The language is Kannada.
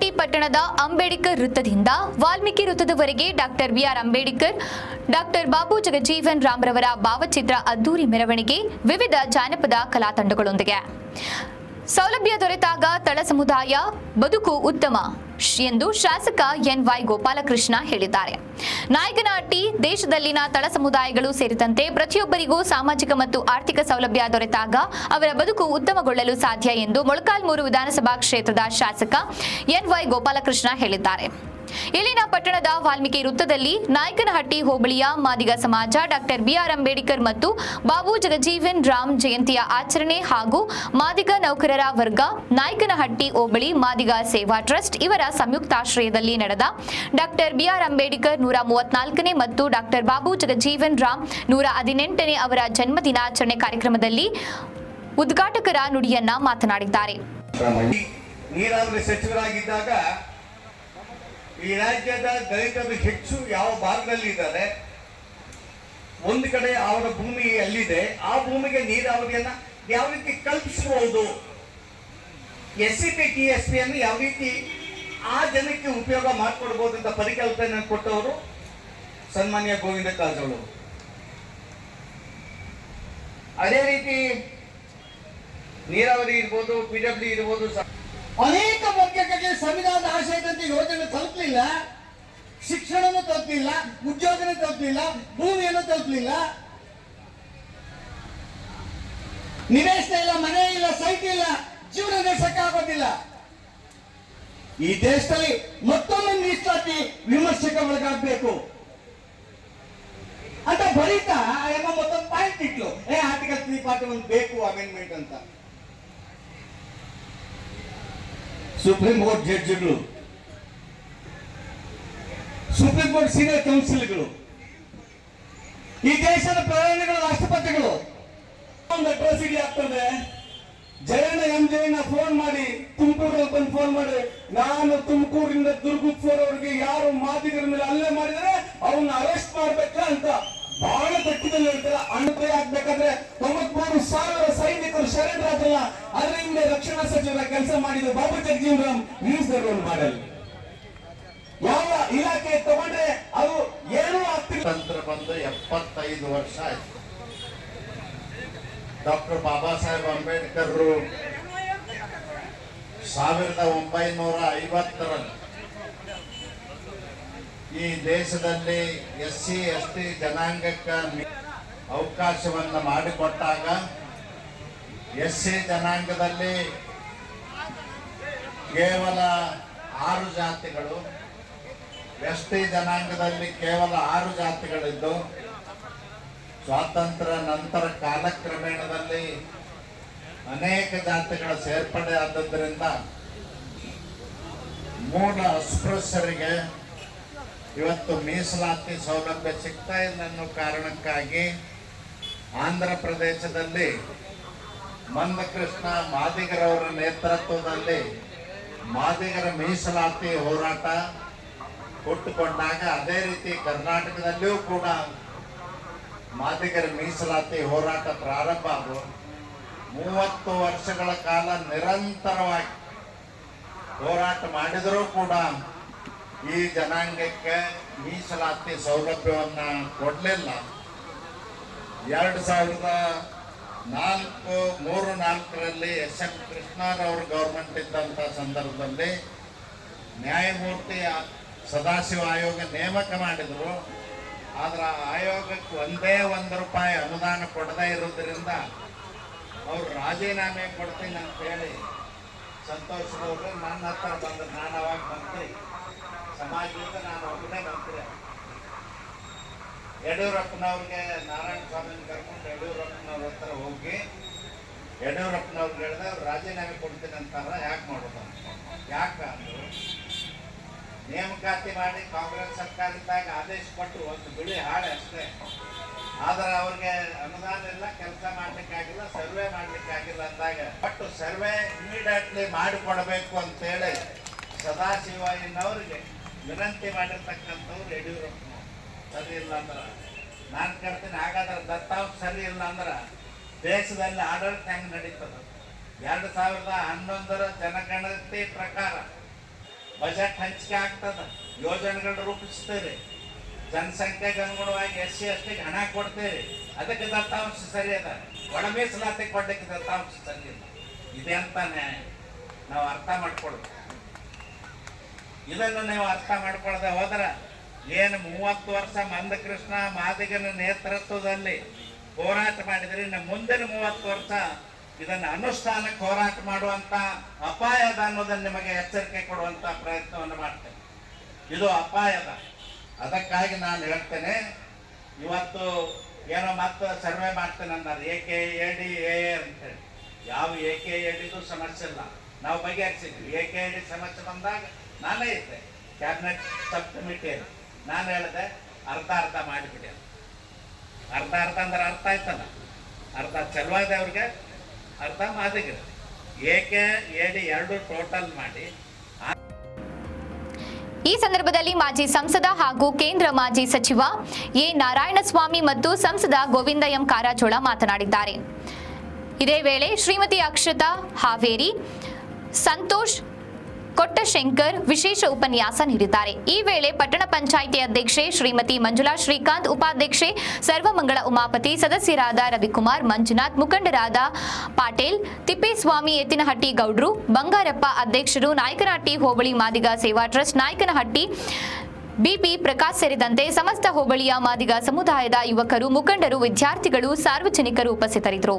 ಅಂಬೇಡ್ಕರ್ ವೃತ್ತದಿಂದ Valmiki ವೃತ್ತದವರೆಗೆ doctor B R Ambedkar, doctor Babu Jagjivan ರಾಮ್ರವರ ಭಾವಚಿತ್ರ ಅದ್ದೂರಿ ಮೆರವಣಿಗೆ ವಿವಿಧ ಜಾನಪದ ಕಲಾ ತಂಡಗಳೊಂದಿಗೆ. ಸೌಲಭ್ಯ ದೊರೆತಾಗ ತಳ ಸಮುದಾಯ ಬದುಕು ಉತ್ತಮ. ಎಂದು ಶಾಸಕ ಎನ್ ವೈ ಗೋಪಾಲಕೃಷ್ಣ ಹೇಳಿದ್ದಾರೆ. ನಾಯಕನಹಟ್ಟಿ ದೇಶದಲ್ಲಿನ ತಳ ಸಮುದಾಯಗಳು ಸೇರಿದಂತೆ ಪ್ರತಿಯೊಬ್ಬರಿಗೂ ಸಾಮಾಜಿಕ ಮತ್ತು ಆರ್ಥಿಕ ಸೌಲಭ್ಯ ದೊರೆತಾಗ ಅವರ ಬದುಕು ಉತ್ತಮಗೊಳ್ಳಲು ಸಾಧ್ಯ ಎಂದು ಮೊಳಕಾಲ್ಮೂರು ವಿಧಾನಸಭಾ ಕ್ಷೇತ್ರದ ಶಾಸಕ ಎನ್ ವೈ ಗೋಪಾಲಕೃಷ್ಣ ಹೇಳಿದ್ದಾರೆ. ಇಲ್ಲಿನ ಪಟ್ಟಣದ ವಾಲ್ಮೀಕಿ ವೃತ್ತದಲ್ಲಿ ನಾಯಕನಹಟ್ಟಿ ಹೋಬಳಿಯ ಮಾದಿಗ ಸಮಾಜ ಡಾಕ್ಟರ್ ಬಿಆರ್ ಅಂಬೇಡ್ಕರ್ ಮತ್ತು ಬಾಬು ಜಗಜೀವನ್ ರಾಮ್ ಜಯಂತಿಯ ಆಚರಣೆ ಹಾಗೂ ಮಾದಿಗ ನೌಕರರ ವರ್ಗ, ನಾಯಕನಹಟ್ಟಿ ಹೋಬಳಿ ಮಾದಿಗ ಸೇವಾ ಟ್ರಸ್ಟ್ ಇವರ ಸಂಯುಕ್ತಾಶ್ರಯದಲ್ಲಿ ನಡೆದ ಡಾಕ್ಟರ್ ಬಿಆರ್ ಅಂಬೇಡ್ಕರ್ ನೂರ ಮೂವತ್ನಾಲ್ಕನೇ ಮತ್ತು ಡಾಕ್ಟರ್ ಬಾಬು ಜಗಜೀವನ್ ರಾಮ್ ನೂರ ಹದಿನೆಂಟನೇ ಅವರ ಜನ್ಮದಿನಾಚರಣೆ ಕಾರ್ಯಕ್ರಮದಲ್ಲಿ ಉದ್ಘಾಟಕರ ನುಡಿಯನ್ನ ಮಾತನಾಡಿದ್ದಾರೆ. ಈ ರಾಜ್ಯದ ದಲಿತರು ಹೆಚ್ಚು ಯಾವ ಭಾಗದಲ್ಲಿ ಇದ್ದಾರೆ? ಒಂದು ಕಡೆ ಅವರ ಭೂಮಿ ಎಲ್ಲಿದೆ? ಆ ಭೂಮಿಗೆ ನೀರಾವರಿಯನ್ನ ಯಾವ ರೀತಿ ಕಲ್ಪಿಸಬಹುದು? S C P T S P ಅನ್ನು ಯಾವ ರೀತಿ ಆ ಜನಕ್ಕೆ ಉಪಯೋಗ ಮಾಡಿಕೊಡ್ಬೋದು ಅಂತ ಪರಿಕಲ್ಪನೆ ಕೊಟ್ಟವರು ಸನ್ಮಾನ್ಯ ಗೋವಿಂದ ಕಾರಜೋಳ. ಅದೇ ರೀತಿ ನೀರಾವರಿ ಇರ್ಬೋದು ಪಿ ಡಬ್ಲ್ಯೂ ಇರ್ಬೋದು ಅನೇಕ ವರ್ಗಗಳಿಗೆ ಸಂವಿಧಾನದ ಆಶಯದಂತೆ ಯೋಜನೆ ತಲುಪಲಿಲ್ಲ, ಶಿಕ್ಷಣನೂ ತಲುಪಲಿಲ್ಲ, ಉದ್ಯೋಗನೂ ತಲುಪಲಿಲ್ಲ, ಭೂಮಿಯನ್ನು ತಲುಪಲಿಲ್ಲ. ನಿವೇಶನ ಇಲ್ಲ, ಮನೆ ಇಲ್ಲ, ಸೈಟ್ ಇಲ್ಲ, ಜೀವನ ನಡೆಸಕ್ಕಾಗೋದಿಲ್ಲ ಈ ದೇಶದಲ್ಲಿ ಮತ್ತೊಮ್ಮೆ ಮೀಸಲಾತಿ ವಿಮರ್ಶಕ ಒಳಗಾಗಬೇಕು. ಅಂತ ಬರೀತಾ ಎಂಬ ಮತ್ತೊಂದು ಪಾಯಿಂಟ್ ಇಟ್ಲು. ಏ ಆರ್ಟಿಕಲ್ ತ್ರೀ ಪಾರ್ಟಿ ಒಂದು ಬೇಕು ಅಮೆಂಡ್ಮೆಂಟ್ ಅಂತ. ಸುಪ್ರೀಂ ಕೋರ್ಟ್ ಜಡ್ಜ್ಗಳು ಸುಪ್ರೀಂ ಕೋರ್ಟ್ ಸೀನಿಯರ್ ಕೌನ್ಸಿಲ್ಗಳು ಈ ದೇಶದ ಪ್ರಧಾನಿಗಳು ರಾಷ್ಟ್ರಪತಿಗಳು. ಒಂದು ಅಟ್ರಾಸಿಟಿ ಆಗ್ತದೆ. ಜಯಣ್ಣ ಎಂ ಜಯಣ್ಣ ಫೋನ್ ಮಾಡಿ ಶರಣರಾಗಲ್ಲ ಅದರ ಹಿಂದೆ ರಕ್ಷಣಾ ಸಚಿವರ ಕೆಲಸ ಮಾಡಿದ Babu Jagjivan Ram the role model. ಯಾವ ಇಲಾಖೆ ತಗೊಂಡ್ರೆ ಅದು ಏನೂ ಆಗ್ತಿಲ್ಲ. ತಂತ್ರ ಬಂದು ಎಪ್ಪತ್ತೈದು ವರ್ಷ ಆಯ್ತು. ಡಾಕ್ಟರ್ ಬಾಬಾ ಸಾಹೇಬ್ ಅಂಬೇಡ್ಕರ್ ಸಾವಿರದ ಒಂಬೈನೂರ ಐವತ್ತರಲ್ಲಿ ಈ ದೇಶದಲ್ಲಿ ಎಸ್ ಸಿ ಎಸ್ ಟಿ ಜನಾಂಗಕ್ಕೆ ಅವಕಾಶವನ್ನು ಮಾಡಿಕೊಟ್ಟಾಗ ಎಸ್ ಸಿ ಜನಾಂಗದಲ್ಲಿ ಕೇವಲ ಆರು ಜಾತಿಗಳು ಎಸ್ ಟಿ ಜನಾಂಗದಲ್ಲಿ ಕೇವಲ ಆರು ಜಾತಿಗಳಿದ್ದು, ಸ್ವಾತಂತ್ರ್ಯ ನಂತರ ಕಾಲಕ್ರಮೇಣದಲ್ಲಿ ಅನೇಕ ಜಾತಿಗಳ ಸೇರ್ಪಡೆ ಆದದ್ದರಿಂದ ಮೂಲ ಅಸ್ಪೃಶ್ಯರಿಗೆ ಇವತ್ತು ಮೀಸಲಾತಿ ಸೌಲಭ್ಯ ಸಿಗ್ತಾ ಇಲ್ಲ ಅನ್ನೋ ಕಾರಣಕ್ಕಾಗಿ ಆಂಧ್ರ ಪ್ರದೇಶದಲ್ಲಿ ಮಂದಕೃಷ್ಣ ಮಾದಿಗರವರ ನೇತೃತ್ವದಲ್ಲಿ ಮಾದಿಗರ ಮೀಸಲಾತಿ ಹೋರಾಟ ಹುಟ್ಟುಕೊಂಡಾಗ ಅದೇ ರೀತಿ ಕರ್ನಾಟಕದಲ್ಲಿಯೂ ಕೂಡ ಮಾದಿಗರ ಮೀಸಲಾತಿ ಹೋರಾಟ ಪ್ರಾರಂಭ ಆದವು ಮೂವತ್ತು ವರ್ಷಗಳ ಕಾಲ ನಿರಂತರವಾಗಿ ಹೋರಾಟ ಮಾಡಿದರೂ ಕೂಡ ಈ ಜನಾಂಗಕ್ಕೆ ಮೀಸಲಾತಿ ಸೌಲಭ್ಯವನ್ನು ಕೊಡಲಿಲ್ಲ. ಎರಡು ಸಾವಿರದ ನಾಲ್ಕು, ಮೂರು, ನಾಲ್ಕರಲ್ಲಿ ಎಸ್ ಎಂ ಕೃಷ್ಣರವ್ರ ಗೌರ್ಮೆಂಟ್ ಇದ್ದಂಥ ಸಂದರ್ಭದಲ್ಲಿ ನ್ಯಾಯಮೂರ್ತಿ ಸದಾಶಿವ ಆಯೋಗ ನೇಮಕ ಮಾಡಿದರು. ಆದ್ರೆ ಆ ಆಯೋಗಕ್ಕೆ ಒಂದೇ ಒಂದು ರೂಪಾಯಿ ಅನುದಾನ ಕೊಡದೇ ಇರೋದ್ರಿಂದ ಅವ್ರು ರಾಜೀನಾಮೆ ಕೊಡ್ತೀನಿ ಅಂತೇಳಿ ಸಂತೋಷದವರು ನನ್ನ ಹತ್ರ ಬಂದು ನಾನು ಅವಾಗ ಮಂತ್ರಿ ಸಮಾಜದಿಂದ ನಾನು ಒಬ್ಬನೇ ಮಂತ್ರಿ ಯಡಿಯೂರಪ್ಪನವ್ರಿಗೆ ನಾರಾಯಣ ಸ್ವಾಮಿನ ಕರ್ಕೊಂಡು ಯಡಿಯೂರಪ್ಪನವ್ರ ಹತ್ರ ಹೋಗಿ ಯಡಿಯೂರಪ್ಪನವ್ರಿಗೆ ಹೇಳಿದೆ ಅವ್ರು ರಾಜೀನಾಮೆ ಕೊಡ್ತೀನಿ ಅಂತಾರ ಯಾಕೆ ಮಾಡೋದು ಯಾಕೆ ಅಂದರು, ನೇಮಕಾತಿ ಮಾಡಿ ಕಾಂಗ್ರೆಸ್ ಸರ್ಕಾರದಾಗ ಆದೇಶ ಕೊಟ್ಟು ಒಂದು ಬಿಳಿ ಹಾಳೆ ಅಷ್ಟೇ. ಆದ್ರೆ ಅವ್ರಿಗೆ ಅನುದಾನ ಇಲ್ಲ, ಕೆಲಸ ಮಾಡ್ಲಿಕ್ಕಾಗಿಲ್ಲ, ಸರ್ವೆ ಮಾಡ್ಲಿಕ್ಕಾಗಿಲ್ಲ ಅಂದಾಗ ಬಟ್ ಸರ್ವೆ ಇಮಿಡಿಯೇಟ್ಲಿ ಮಾಡಿಕೊಡ್ಬೇಕು ಅಂತೇಳಿ ಸದಾಶಿವಯ್ಯನವ್ರಿಗೆ ವಿನಂತಿ ಮಾಡಿರ್ತಕ್ಕಂಥವ್ರು ಯಡಿಯೂರಪ್ಪನವ್ರು. ಸರಿ ಇಲ್ಲ ಅಂದ್ರೆ. ನಾನು ಕೇಳ್ತೀನಿ ಹಾಗಾದ್ರೆ ದತ್ತಾಂಶ ಸರಿ ಇಲ್ಲ ಅಂದ್ರೆ ದೇಶದಲ್ಲಿ ಆಡಳಿತ ಹೆಂಗೆ ನಡೀತದೆ? ಎರಡು ಸಾವಿರದ ಹನ್ನೊಂದರ ಜನಗಣತಿ ಪ್ರಕಾರ ಬಜೆಟ್ ಹಂಚಿಕೆ ಆಗ್ತದ? ಯೋಜನೆಗಳು ರೂಪಿಸ್ತೇವೆ ಜನಸಂಖ್ಯೆಗೆ ಅನುಗುಣವಾಗಿ ಎಸ್ ಸಿ ಎಸ್ಟಿಗೆ ಹಣ ಕೊಡ್ತೇವೆ ಅದಕ್ಕೆ ದತ್ತಾಂಶ ಸರಿ ಅದ. ಒಳ ಮೀಸಲಾತಿ ಕೊಡ್ಲಿಕ್ಕೆ ದತ್ತಾಂಶ ಸರಿ ಇಲ್ಲ. ಇದೆ ನ್ಯಾಯ? ನಾವು ಅರ್ಥ ಮಾಡ್ಕೊಳ್ಬೇಕು. ಇದನ್ನು ನೀವು ಅರ್ಥ ಮಾಡ್ಕೊಳ್ಳದೆ ಹೋದ್ರ ಏನು ಮೂವತ್ತು ವರ್ಷ ಮಂದಕೃಷ್ಣ ಮಾದಿಗನ ನೇತೃತ್ವದಲ್ಲಿ ಹೋರಾಟ ಮಾಡಿದರೆ ಇನ್ನು ಮುಂದಿನ ಮೂವತ್ತು ವರ್ಷ ಇದನ್ನು ಅನುಷ್ಠಾನಕ್ಕೆ ಹೋರಾಟ ಮಾಡುವಂತ ಅಪಾಯದ ಅನ್ನೋದನ್ನು ನಿಮಗೆ ಎಚ್ಚರಿಕೆ ಕೊಡುವಂತ ಪ್ರಯತ್ನವನ್ನು ಮಾಡ್ತೇನೆ. ಇದು ಅಪಾಯದ. ಅದಕ್ಕಾಗಿ ನಾನು ಹೇಳ್ತೇನೆ, ಇವತ್ತು ಏನೋ ಮತ್ತೆ ಸರ್ವೆ ಮಾಡ್ತೇನೆ ಅಂತಾರೆ A K A D A ಅಂತೇಳಿ ಯಾವ ಎ ಕೆ ಎ ಡಿದು ಸಮಸ್ಯೆ ಇಲ್ಲ. ನಾವು ಬಗೆಹರಿಸಿದ್ವಿ ಎ ಕೆ ಎ ಡಿ ಸಮಸ್ಯೆ ಬಂದಾಗ ನಾನೇ ಇದ್ದೆ. ಕ್ಯಾಬಿನೆಟ್ ಸಬ್ ಕಮಿಟಿಯಲ್ಲಿ ನಾನು ಹೇಳಿದೆ ಅರ್ಧ ಅರ್ಧ ಮಾಡಿಬಿಡಿ. ಅರ್ಧ ಅರ್ಧ ಅಂದ್ರೆ ಅರ್ಥ ಆಯ್ತಲ್ಲ? ಅರ್ಧ ಚಲವಾದ ಅವ್ರಿಗೆ ಅರ್ಧ ಮಾದಿಗಿರ ಏಕೆ ಏಡಿ ಎರಡು ಟೋಟಲ್ ಮಾಡಿ. ಈ ಸಂದರ್ಭದಲ್ಲಿ ಮಾಜಿ ಸಂಸದ ಹಾಗೂ ಕೇಂದ್ರ ಮಾಜಿ ಸಚಿವ ಎ ನಾರಾಯಣಸ್ವಾಮಿ ಮತ್ತು ಸಂಸದ ಗೋವಿಂದ ಎಂ ಕಾರಜೋಳ ಮಾತನಾಡಿದ್ದಾರೆ. ಇದೇ ವೇಳೆ ಶ್ರೀಮತಿ ಅಕ್ಷತಾ ಹಾವೇರಿ, ಸಂತೋಷ್ ಕೊಟ್ಟಶಂಕರ್ ವಿಶೇಷ ಉಪನ್ಯಾಸ ನೀಡಿದ್ದಾರೆ. ಈ ವೇಳೆ ಪಟ್ಟಣ ಪಂಚಾಯಿತಿ ಅಧ್ಯಕ್ಷೆ ಶ್ರೀಮತಿ ಮಂಜುಳಾ ಶ್ರೀಕಾಂತ್, ಉಪಾಧ್ಯಕ್ಷೆ ಸರ್ವಮಂಗಳ ಉಮಾಪತಿ, ಸದಸ್ಯರಾದ ರವಿಕುಮಾರ್, ಮಂಜುನಾಥ್, ಮುಖಂಡರಾದ ಪಾಟೇಲ್, ತಿಪ್ಪೇಸ್ವಾಮಿ ಎತ್ತಿನಹಟ್ಟಿ ಗೌಡ್ರು, ಬಂಗಾರಪ್ಪ ಅಧ್ಯಕ್ಷರು, ನಾಯಕನಹಟ್ಟಿ ಹೋಬಳಿ ಮಾದಿಗ ಸೇವಾ ಟ್ರಸ್ಟ್, ನಾಯಕನಹಟ್ಟಿ ಬಿಪಿ ಪ್ರಕಾಶ್ ಸೇರಿದಂತೆ ಸಮಸ್ತ ಹೋಬಳಿಯ ಮಾದಿಗ ಸಮುದಾಯದ ಯುವಕರು, ಮುಖಂಡರು, ವಿದ್ಯಾರ್ಥಿಗಳು, ಸಾರ್ವಜನಿಕರು ಉಪಸ್ಥಿತರಿದ್ದರು.